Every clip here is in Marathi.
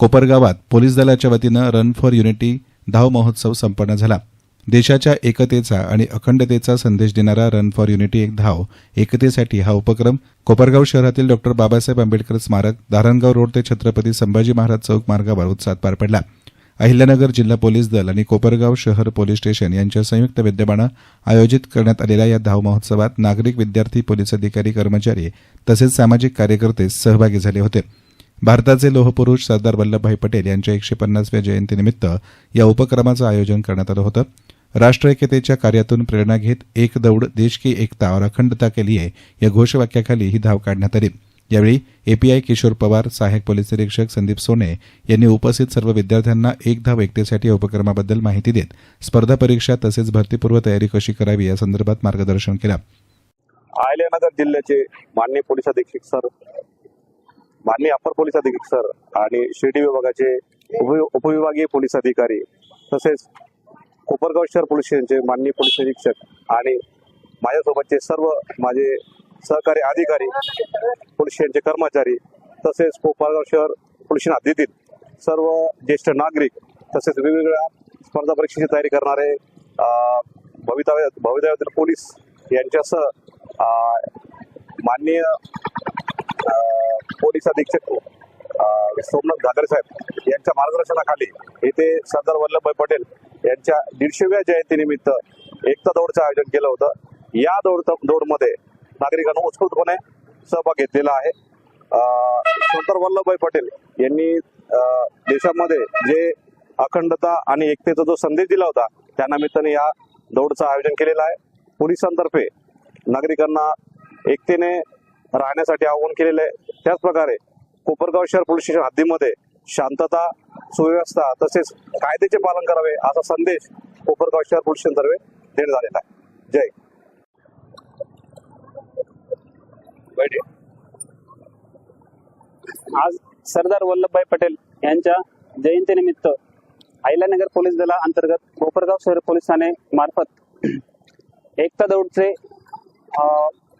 कोपरगावात पोलीस दलाच्या वतीनं रन फॉर युनिटी धाव महोत्सव संपन्न झाला. देशाच्या एकतेचा आणि अखंडतेचा संदेश देणारा रन फॉर युनिटी एक धाव एकतेसाठी हा उपक्रम कोपरगाव शहरातील डॉक्टर बाबासाहेब आंबेडकर स्मारक धारणगाव रोड ते छत्रपती संभाजी महाराज चौक मार्गावर उत्साहात पार पडला. अहिल्यानगर जिल्हा पोलीस दल आणि कोपरगाव शहर पोलीस स्टेशन यांच्या संयुक्त विद्यमानं आयोजित करण्यात आलेल्या या धाव महोत्सवात नागरिक विद्यार्थी पोलीस अधिकारी कर्मचारी तसेच सामाजिक कार्यकर्ते सहभागी झाले होते. भारताचे लोहपुरुष सरदार वल्लभभाई पटेल यांच्या एकशे पन्नासव्या जयंतीनिमित्त या उपक्रमाचं आयोजन करण्यात आलं होतं. राष्ट्र एकतेच्या कार्यातून प्रेरणा घेत एक दौड देश की एकता और अखंडता के लिए या घोषवाक्याखाली ही धाव काढण्यात आली. यावेळी एपीआय किशोर पवार सहाय्यक पोलीस निरीक्षक संदीप सोने यांनी उपस्थित सर्व विद्यार्थ्यांना एक धाव एकतेसाठी या उपक्रमाबद्दल माहिती देत स्पर्धा परीक्षा तसेच भरतीपूर्व तयारी कशी करावी या संदर्भात मार्गदर्शन केलं. अहिल्यानगर जिल्ह्याचे माननीय पोलीस अधीक्षक सर माननीय अप्पर पोलीस अधीक्षक सर आणि शिर्डी विभागाचे उपविभागीय पोलीस अधिकारी तसेच कोपरगाव शहर पोलीस स्टेशनचे माननीय पोलीस निरीक्षक आणि माझ्यासोबतचे सर्व माझे सहकारी अधिकारी पोलीस स्टेशनचे कर्मचारी तसेच कोपरगाव शहर पोलीस स्टेशन हद्दीतील सर्व ज्येष्ठ नागरिक तसेच वेगवेगळ्या स्पर्धा परीक्षेची तयारी करणारे अं, भवितव्य भवितव्यातील पोलीस यांच्यासह माननीय पोलीस अधीक्षक सोमनाथ घागरे साहेब यांच्या मार्गदर्शनाखाली येथे सरदार वल्लभभाई पटेल यांच्या दीडशेव्या जयंतीनिमित्त एकता दौडचं आयोजन केलं होतं. या दौड दौडमध्ये नागरिकांनी उत्स्फूर्तपणे सहभाग घेतलेला आहे. सरदार वल्लभभाई पटेल यांनी देशामध्ये जे अखंडता आणि एकतेचा जो संदेश दिला होता त्या निमित्ताने या दौडचं आयोजन केलेलं आहे. पोलिसांतर्फे नागरिकांना एकतेने राहण्यासाठी आवाहन केलेलं आहे. त्याचप्रकारे कोपरगाव शहर पोलीस स्टेशन हद्दीमध्ये शांतता सुव्यवस्था तसेच कायद्याचे पालन करावे असा संदेश कोपरगाव शहर पोलीस स्टेशनतर्फे देण्यात आलेला आहे. जय आज सरदार वल्लभभाई पटेल यांच्या जयंतीनिमित्त अहिल्यानगर पोलीस दला अंतर्गत कोपरगाव शहर पोलीस ठाणे मार्फत एकता दौडचे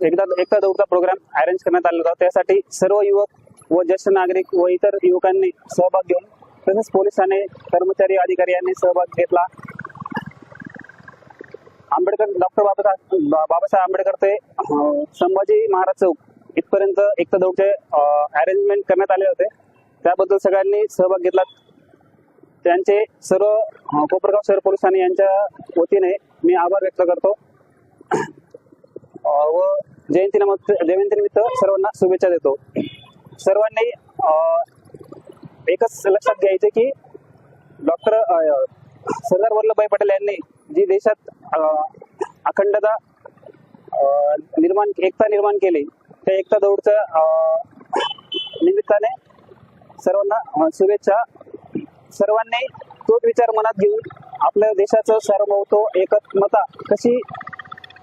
एकदा एकता दौडचा प्रोग्राम अरेंज करण्यात आला होता. त्यासाठी सर्व युवक व ज्येष्ठ नागरिक व इतर युवकांनी सहभाग घेऊन तसेच पोलिसांनी कर्मचारी अधिकारी यांनी सहभाग घेतला. आंबेडकर डॉक्टर बाबासाहेब बाबासाहेब आंबेडकर ते संभाजी महाराज चौक इथपर्यंत एकता दौडचे अरेंजमेंट करण्यात आले होते. त्याबद्दल सगळ्यांनी सहभाग घेतला. त्यांचे सर्व कोपरगाव शहर पोलिसांनी यांच्या वतीने मी आभार व्यक्त करतो. व जयंतीनिमित्त जयंतीनिमित्त सर्वांना शुभेच्छा देतो. सर्वांनी एकच लक्षात घ्यायचे की डॉक्टर सरदार वल्लभभाई पटेल यांनी जी देशात अखंडता निर्माण एकता निर्माण केली त्या एकता दौडच्या निमित्ताने सर्वांना शुभेच्छा. सर्वांनी तोच विचार मनात घेऊन आपल्या देशाचं सार्वभौमत्व एकत्मता कशी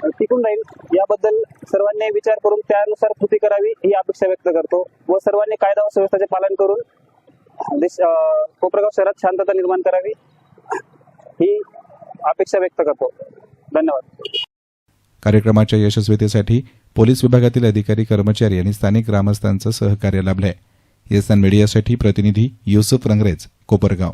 टिकून राहील. याबद्दल सर्वांनी विचार करून त्यानुसार कृती करावी ही अपेक्षा व्यक्त करतो व सर्वांनी कायदा व सुव्यवस्थेचे पालन करून देश कोपरगाव शहरात शांतता निर्माण करावी ही अपेक्षा व्यक्त करतो. धन्यवाद. कार्यक्रमाच्या यशस्वीतेसाठी पोलीस विभागातील अधिकारी कर्मचारी आणि स्थानिक ग्रामस्थांचं सहकार्य लाभलंय. येसन मीडियासाठी प्रतिनिधी युसुफ रंगरेज कोपरगाव.